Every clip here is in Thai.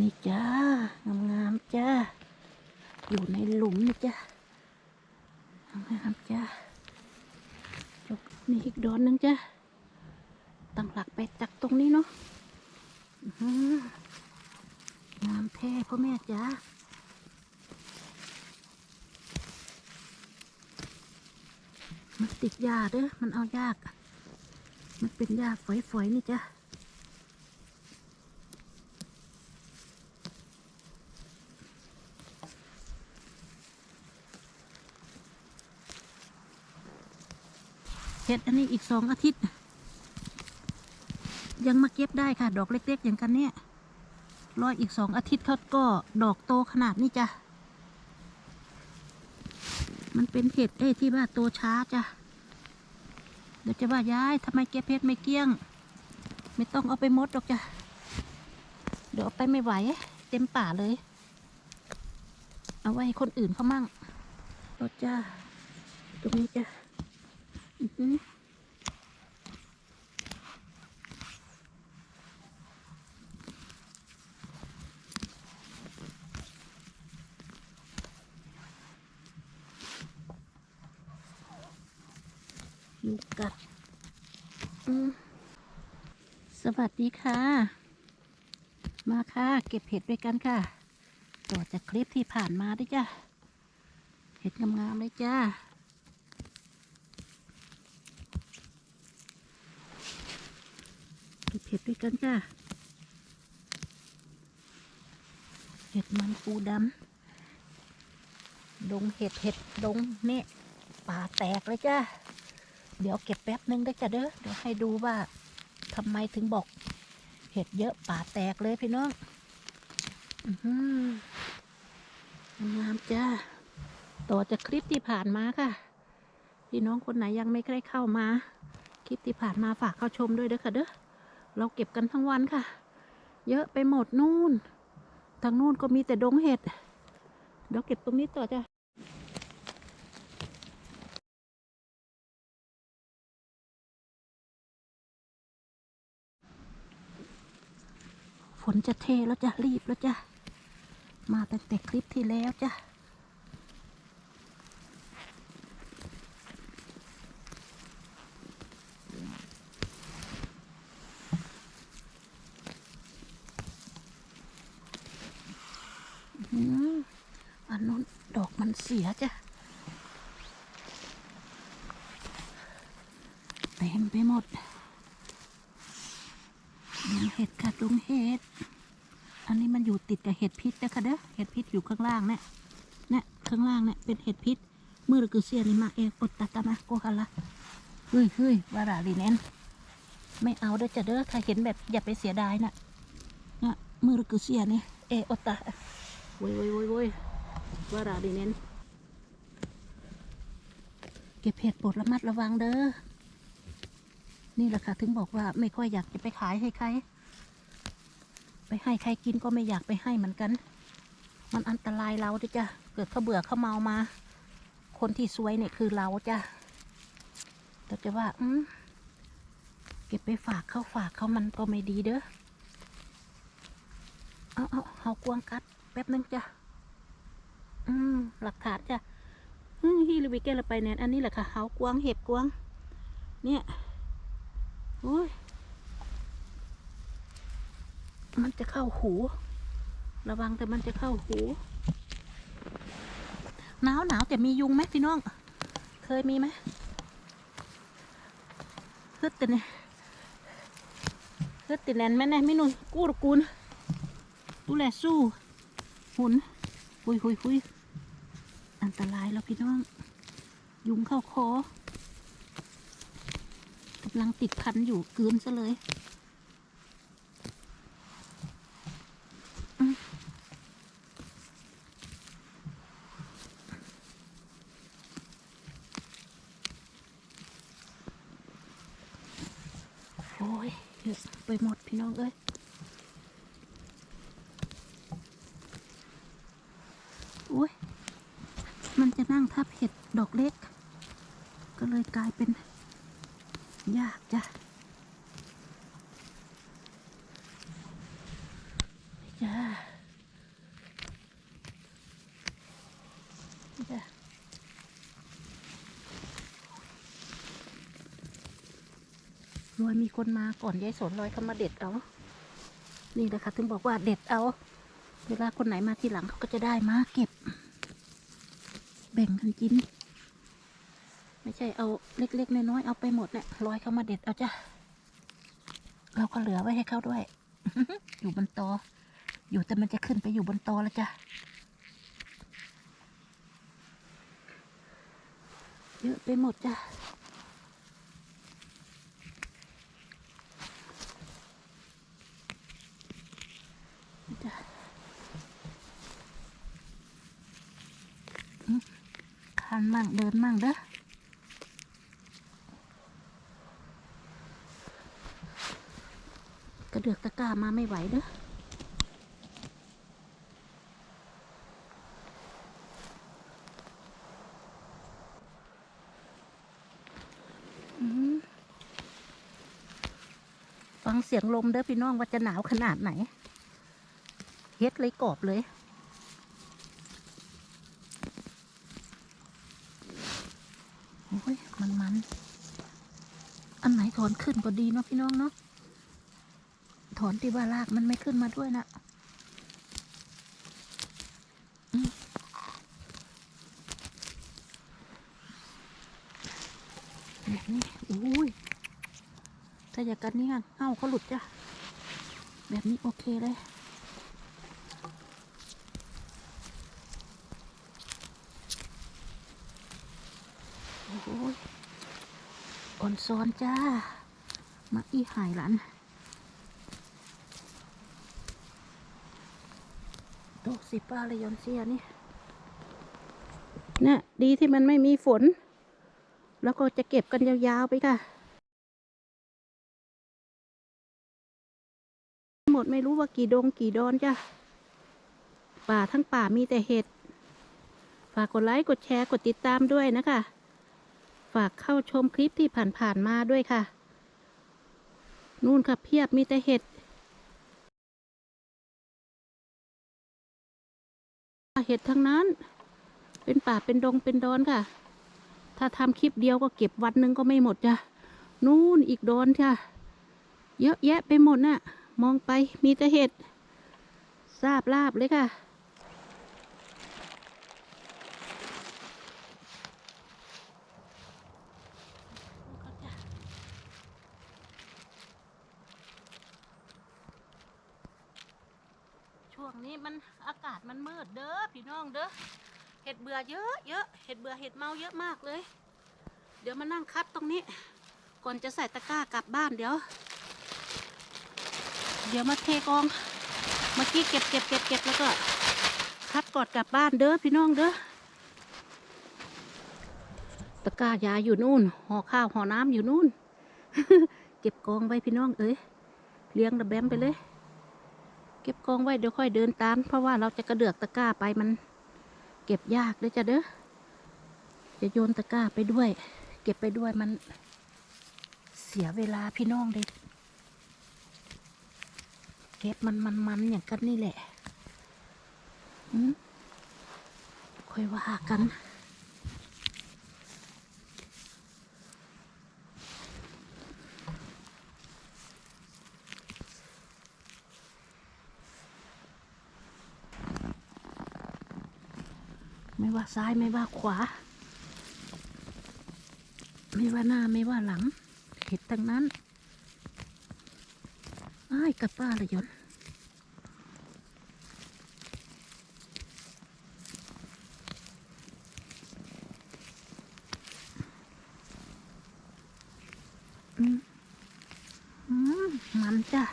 นี่จ้างามๆจ้าอยู่ในหลุมนี่จ้างามๆจ้าจบนี่อีกดอนหนึงจ้าตั้งหลักไปจากตรงนี้เนาะงามแท้พ่อแม่จ้ามันติดยาเด้อมันเอายาก มันเป็นยาฝอยๆนี่จ้า็ดอันนี้อีกสองอาทิตย์ ยังมาเก็บได้ค่ะ ดอกเล็กๆอย่างกันเนี่ยรออีกสองอาทิตย์เขาก็ดอกโตขนาดนี้จ้ะ มันเป็นเห็ดเอ้ที่ว่าโตช้าจ้ะ เดี๋ยวจะว่าย้ายทำไมเก็บเห็ดไม่เกี้ยง ไม่ต้องเอาไปมดหรอกจ้ะ เดี๋ยวเอาไปไม่ไหว เต็มป่าเลย เอาไว้ให้คนอื่นเขามั่งรถจ้า ตรงนี้จ้ะ อือหืออยู่กับอืมส วัสดีค่ะ มาค่ะ เก็บเห็ดด้วยกันค่ะต่อจากคลิปที่ผ่านมาด้วยจ้ะ เห็ดงามๆเลยจ้าเก็บเห็ดด้วยกันจ้าเห็ดมันปูดำดงเห็ดเห็ดดงเนี่ยป่าแตกเลยจ้าเดี๋ยวเก็บแป๊บนึงได้จ้ะเด้อ เดี๋ยวให้ดูว่า ทำไมถึงบอก เห็ดเยอะป่าแตกเลยพี่น้องงามจ้า ต่อจากคลิปที่ผ่านมาค่ะ พี่น้องคนไหนยังไม่ได้เข้ามา คลิปที่ผ่านมาฝากเข้าชมด้วยเด้อค่ะเด้อ เราเก็บกันทั้งวันค่ะ เยอะไปหมดนู่น ทางนู่นก็มีแต่ดงเห็ด เดี๋ยวเก็บตรงนี้ต่อจ้ะ ฝนจะเทแล้วจ้ะ รีบแล้วจ้ะ มาตั้งแต่คลิปที่แล้วจ้ะอืมอันนู้นดอกมันเสียจ้ะ เต็มไปหมด ยังเห็ดค่ะดงเห็ด อันนี้มันอยู่ติดกับเห็ดพิษนะคะเด้อ เห็ดพิษอยู่ข้างล่างเนี่ยเนี่ยข้างล่างเนี่ยเป็นเห็ดพิษมือระกุเสียนี่มาเองอดตาตามาโกฮาละเฮ้ยเฮ้ยวาราลีเน้นไม่เอาเด้อจะเด้อถ้าเห็นแบบอย่าไปเสียดายน่ะน่ะมือระกุเสียนี่เออดตาโว้ยโว้ยโว้ยโว้ยวาราดีเน้นเก็บเห็ดปรดระมัดระวังเด้อ นี่แหละค่ะ ถึงบอกว่าไม่ค่อยอยากจะไปขายให้ใคร ไปให้ใครกินก็ไม่อยากไปให้เหมือนกัน มันอันตรายเราด้วยจ้ะเกิดเขาเบื่อเขาเมามา คนที่ซวยเนี่ยคือเราจ้ะแต่จะว่า อืมเก็บไปฝากเขาฝากเขามันก็ไม่ดีเด้อเอาเอาเอากวางกัด แป๊บนึงจ้ะอืมหลักฐานจ้ะอืมฮีริวิเกลไปแนนอันนี้แหละค่ะเฮากวางเห็บกวางเนี่ย อุ้ยมันจะเข้าหู ระวังแต่มันจะเข้าหู หนาวหนาวแต่มียุงไหมพี่น้อง เคยมีไหมฮึดแต่เนี่ยฮึดแต่แนนแม่แน่ไม่นุ่นกู้รกูนดูแลสู้ หุนหุยหุยหุยอันตรายแล้วพี่น้อง ยุงเข้าคอ กำลังติดพันอยู่กืนซะเลยโอ้ยเยอะไปหมดพี่น้องเอ้ย อุ้ย มันจะนั่งทับเห็ดดอกเล็ก ก็เลยกลายเป็น ยากจ้ะจ้า ยมีคนมาก่อนยายสนลอยเขามาเด็ดเอา นี่แหละค่ะถึงบอกว่าเด็ดเอา เวลาคนไหนมาทีหลังเขาก็จะได้มาเก็บ แบ่งกันกิน ไม่ใช่เอาเล็กๆน้อยๆเอาไปหมดเนี่ยลอยเขามาเด็ดเอาจ้ะเราก็เหลือไว้ให้เขาด้วย อยู่บนตอ อยู่แต่มันจะขึ้นไปอยู่บนตอแล้วจ้ะเยอะไปหมดจ้ะอืม คันมั่งเดินมั่งเด้อกระเดือกตะกร้ามาไม่ไหวเด้อฟังเสียงลมเด้อพี่น้องว่าจะหนาวขนาดไหน เฮ็ดเลยกรอบเลย โอ้ยมันมัน อันไหนถอนขึ้นก็ดีเนาะพี่น้องเนาะ ถอนที่ว่าลากมันไม่ขึ้นมาด้วยนะแบบนี้อุ้ยถ้าอยากกันนี่เอ้าเขาหลุดจ้ะ แบบนี้โอเคเลย โอ้โห ยอ่อนซ้อนจ้า มาอีหายหลันโตสิป้าเลยยอนเสียนี่น่ะดีที่มันไม่มีฝน แล้วก็จะเก็บกันยาวๆไปค่ะ หมดไม่รู้ว่ากี่ดงกี่ดอนจ้ะ ป่าทั้งป่ามีแต่เห็ด ฝากกดไลค์ กดแชร์ กดติดตามด้วยนะคะ ฝากเข้าชมคลิปที่ผ่านๆมาด้วยค่ะ นู่นค่ะเพียบมีแต่เห็ด เห็ดทั้งนั้น เป็นป่าเป็นดงเป็นดอนค่ะ ถ้าทำคลิปเดียวก็เก็บวันหนึ่งก็ไม่หมดจ้ะ นู่นอีกดอนค่ะเยอะแยะไปหมดน่ะ มองไปมีแต่เห็ดทราบลาบเลยค่ะ วงนี้มันอากาศมันมืดเด้อพี่น้องเด้อเห็ดเบื่อเยอะเยอะเห็ดเบื่อเห็ดเมาเยอะมากเลย เดี๋ยวมานั่งคัดตรงนี้ ก่อนจะใส่ตะกร้ากลับบ้านเดี๋ยว เดี๋ยวมาเทกองเมื่อกี้เก็บเก็บเก็บเก็บแล้วก็ คัดกอดกลับบ้านเด้อพี่น้องเด้อตะกร้ายาอยู่นู่นห่อข้าวห่อน้ำอยู่นู่น เก็บกองไว้พี่น้องเอ้ยเลี้ยงระแบมไปเลย เก็บกองไว้เดี๋ยวค่อยเดินตาม เพราะว่าเราจะกระเดือกตะกร้าไปมัน เก็บยากเลยจ้ะเด้อจะโยนตะกร้าไปด้วย เก็บไปด้วยมัน เสียเวลาพี่น้องเลยเก็บมันมันมันอย่างกันนี่แหละค่อยว่ากัน ไม่ว่าซ้ายไม่ว่าขวา ไม่ว่าหน้าไม่ว่าหลัง เห็ดทั้งนั้นอ้ายกับป้าละยนอืมอืมมันจ้ะ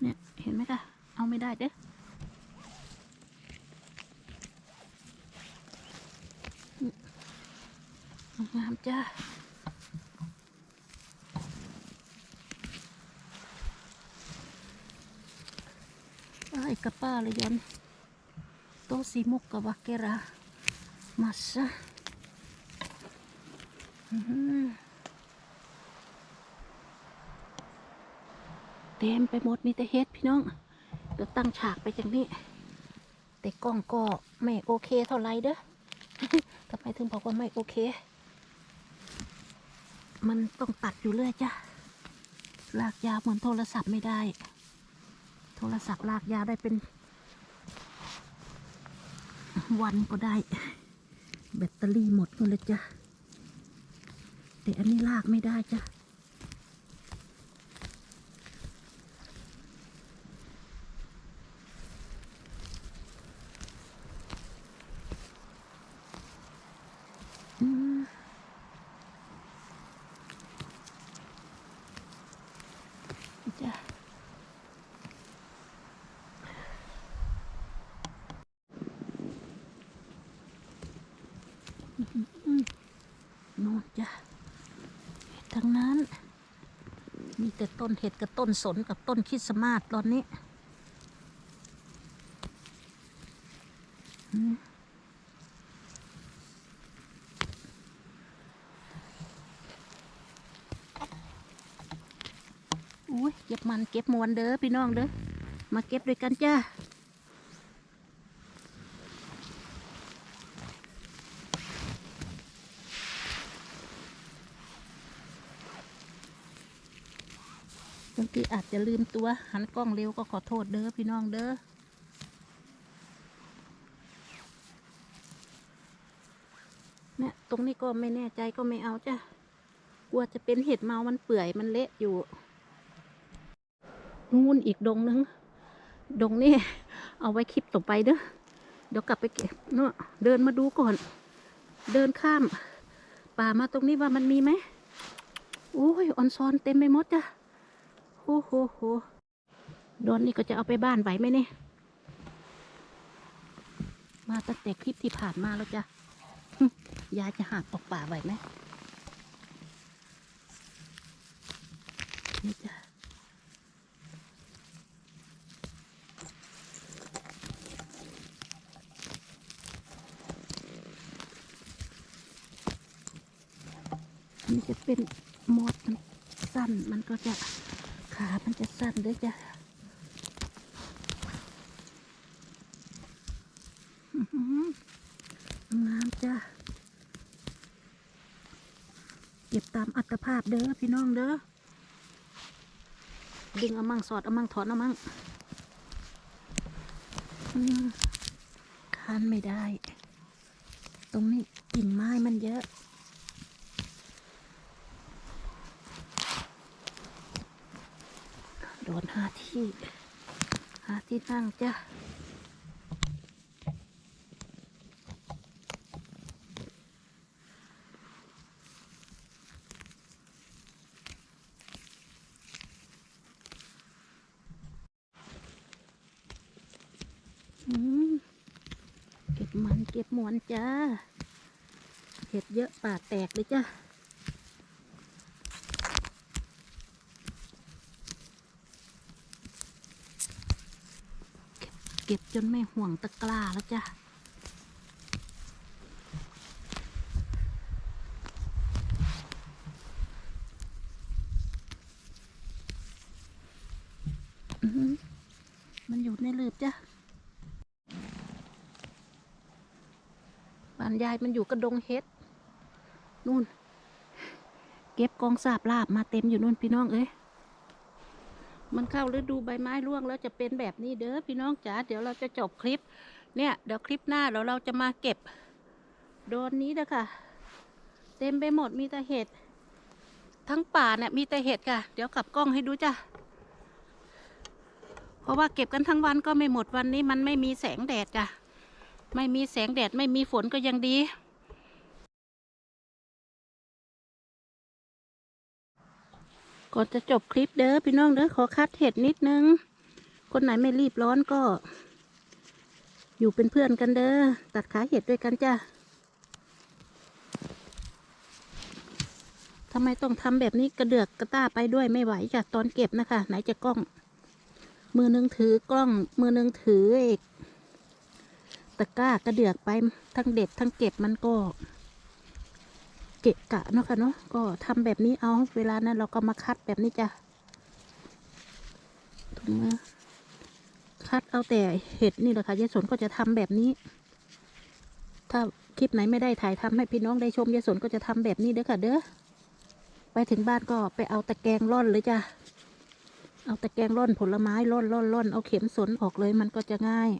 เนี่ยเห็นไหมคะ เอา ไม่ได้เด้องามจ้าไอ้กระป้าเลยยอนโตสีมุกกะวาเกรามาซะเต็มไปหมดมีแต่เฮ็ดพี่น้อง เดี๋ยวตั้งฉากไปอย่างนี้ แต่กล้องก็ไม่โอเคเท่าไรเด้อทำไมถึงบอกว่าไม่โอเค มันต้องตัดอยู่เรื่อยจ้ะ ลากยาวเหมือนโทรศัพท์ไม่ได้ โทรศัพท์ลากยาวได้เป็น วันก็ได้ แบตเตอรี่หมดก็เลยจ้ะ แต่อันนี้ลากไม่ได้จ้ะ อืมจ้ะอืมอืมโน่น จ้ะทั้งนั้น มีแต่ต้นเห็ดกับต้นสนกับต้นคิดสมาสตอนนี้อุ้ยเก็บมันเก็บมวนเด้อพี่น้องเด้อมาเก็บด้วยกันจ้า บางทีอาจะลืมตัวหันกล้องเร็วก็ขอโทษเด้อพี่น้องเด้อเนี่ยตรงนี้ก็ไม่แน่ใจก็ไม่เอาจ้ะกลัวจะเป็นเห็ดเมา มันเปื่อยมันเละอยู่นู่นอีกดงนึง ดงนี่เอาไว้คลิปต่อไปเด้อเดี๋ยวกลับไปเก็บเนาะเดินมาดูก่อน เดินข้าม ป่ามาตรงนี้ว่ามันมีไหมโอ้ยออนซอนเต็มไปหมดจ้ะ โอ้โหโหโดนนี่ก็จะเอาไปบ้านไหวไหมเนี่ย มาตั้งแต่คลิปที่ผ่านมาแล้วจ้ะยายจะหาตกป่าไหวไหมนี่จ้ะมันจะเป็นมดมันสั้นมันก็จะ ขามันจะสั้นด้วยจ้ะอื้อหืองามจ้ะเก็บตามอัตภาพเด้อพี่น้องเด้อดึงเอามั่งสอดเอามั่งถอนเอามั่งคานไม่ได้ ตรงนี้กิ่งไม้มันเยอะ โดนหาที่หาที่นั่งจ้ะเก็บมันเก็บหมวนจ้าเห็ดเยอะป่าแตกเลยจ้า ก็บจนไม่ห่วงตะกร้าแล้วจ้าอือหือมันอยู่ในหลืบจ้ะบ้านยายมันอยู่กระดงเฮ็ด นู่น เก็บกองสาบลาบมาเต็มอยู่นู่นพี่น้องเอ้ย มันเข้าฤดูใบไม้ร่วงแล้วจะเป็นแบบนี้เด้อพี่น้องจ๋าเดี๋ยวเราจะจบคลิป เนี่ยเดี๋ยวคลิปหน้าเดี๋ยวเราจะมาเก็บ โดนนี้นะค่ะ เต็มไปหมดมีแต่เห็ด ทั้งป่าเนี่ยมีแต่เห็ดค่ะ เดี๋ยวกลับกล้องให้ดูจ้ะเพราะว่าเก็บกันทั้งวันก็ไม่หมดวันนี้มันไม่มีแสงแดดจ้ะไม่มีแสงแดดไม่มีฝนก็ยังดี ก่อนจะจบคลิปเด้อพี่น้องเด้อขอคัดเห็ดนิดนึง คนไหนไม่รีบร้อนก็ อยู่เป็นเพื่อนกันเด้อตัดขาเห็ดด้วยกันจ้ะทำไมต้องทำแบบนี้กระเดือกกระต้าไปด้วยไม่ไหวจ้ะตอนเก็บนะคะ ไหนจะกล้อง มือนึงถือกล้อง มือนึงถือเอกตะกร้ากระเดือกไปทั้งเด็ดทั้งเก็บมันก็ เกะกะเนาะค่ะเนาะก็ทำแบบนี้เอาเวลานั้นเราก็มาคัดแบบนี้จ้ะถุงมือคัดเอาแต่เห็ดนี่แหละค่ะยายสนก็จะทำแบบนี้ ถ้าคลิปไหนไม่ได้ถ่ายทำให้พี่น้องได้ชมยายสนก็จะทำแบบนี้เด้อค่ะ เด้อไปถึงบ้านก็ไปเอาตะแกรงร่อนเลยจ้ะเอาตะแกรงร่อนผลไม้ร่อนร่อนร่อนเอาเข็มสนออกเลยมันก็จะง่าย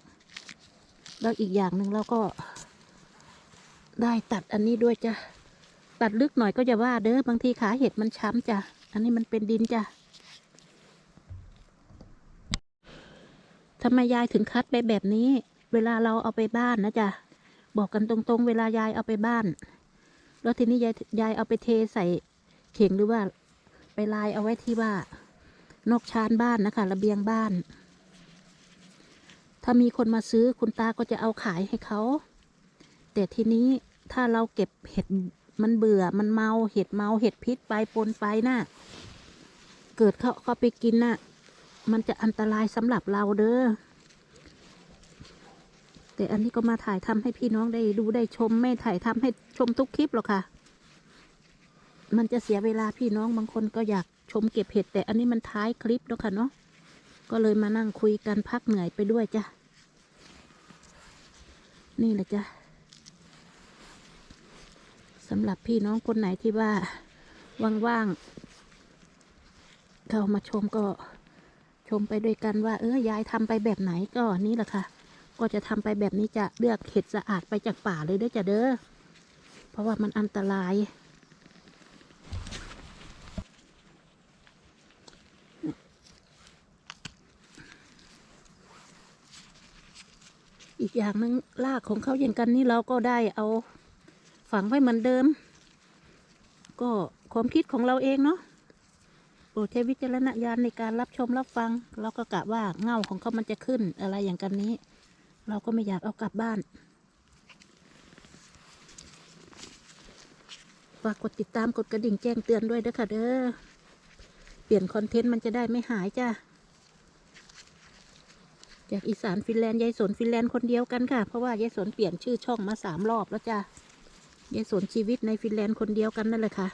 แล้วอีกอย่างหนึ่งเราก็ได้ตัดอันนี้ด้วยจ้ะ ตัดลึกหน่อยก็จะว่าเด้อบางทีขาเห็ดมันช้ำจ้ะ อันนี้มันเป็นดินจ้ะทำไมยายถึงคัดไปแบบนี้ เวลาเราเอาไปบ้านนะจ๊ะ บอกกันตรงๆ เวลายายเอาไปบ้าน แล้วทีนี้ยายยายเอาไปเทใส่เข่งหรือว่า ไปลายเอาไว้ที่ว่านอกชานบ้านนะคะ ระเบียงบ้าน ถ้ามีคนมาซื้อคุณตาก็จะเอาขายให้เขา แต่ทีนี้ถ้าเราเก็บเห็ด มันเบื่อมันเมาเห็ดเมาเห็ดพิษไปปนไปน่ะ เกิดเขาเขาไปกินน่ะ มันจะอันตรายสำหรับเราเด้อแต่อันนี้ก็มาถ่ายทำให้พี่น้องได้ดูได้ชม ไม่ถ่ายทำให้ชมทุกคลิปหรอกค่ะ มันจะเสียเวลาพี่น้องบางคนก็อยากชมเก็บเห็ด แต่อันนี้มันท้ายคลิปแล้วค่ะเนาะก็เลยมานั่งคุยกันพักเหนื่อยไปด้วยจ้ะนี่แหละจ้ะ สำหรับพี่น้องคนไหนที่ว่าว่างๆเข้ามาชมก็ชมไปด้วยกันว่า เออยายทำไปแบบไหนก็นี่แหละค่ะ ก็จะทำไปแบบนี้จะเลือกเห็ดสะอาดไปจากป่าเลยเด้อจ้ะเด้อเพราะว่ามันอันตรายอีกอย่างหนึงรากของเขาอย่างกันนี่เราก็ได้เอา ฝังไว้เหมือนเดิม ก็ความคิดของเราเองเนาะโปรดใช้วิจารณญาณในการรับชมรับฟัง เราก็กะว่าเงาของเขามันจะขึ้นอะไรอย่างกันนี้ เราก็ไม่อยากเอากลับบ้านฝากกดติดตามกดกระดิ่งแจ้งเตือนด้วยเด้อค่ะเด้อ เปลี่ยนคอนเทนต์มันจะได้ไม่หายจ้าจากอีสานฟินแลนด์ยายสนฟินแลนด์คนเดียวกันค่ะ เพราะว่ายายสนเปลี่ยนชื่อช่องมาสามรอบแล้วจ้ะ ยายสนชีวิตในฟินแลนด์คนเดียวกันนั่นแหละค่ะ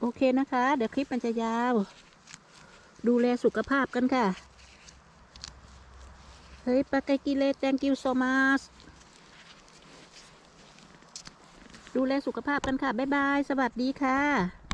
โอเคนะคะ เดี๋ยวคลิปมันจะยาว ดูแลสุขภาพกันค่ะ เฮ้ยปากกิเล thank you so much ดูแลสุขภาพกันค่ะ บ๊ายบาย สวัสดีค่ะ